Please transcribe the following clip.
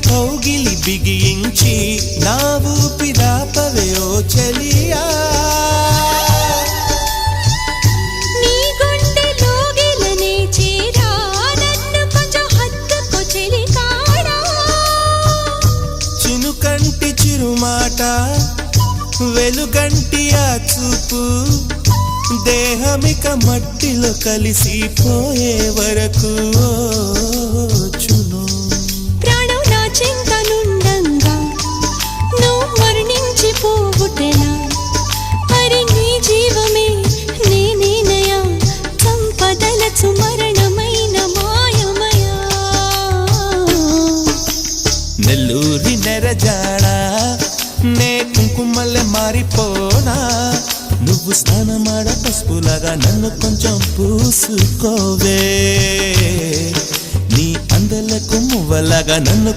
కౌగిలి బిగించి నా హత్తుకో చెలికాడా? చినుకంటి చిరుమాట వెలుగంటి ఆ చూపు దేహమిక మట్టిలో కలిసిపోయే వరకు. సుమరణమైన మాయమయా. నెల్లూరి నెరజాడా నే కుంకుమల్లె మారిపోనా. నువ్వు స్నానమాడ పసుపులాగా నన్ను కొంచెం పూసుకోవే. నీ అందలకు మువ్వలాగా నన్ను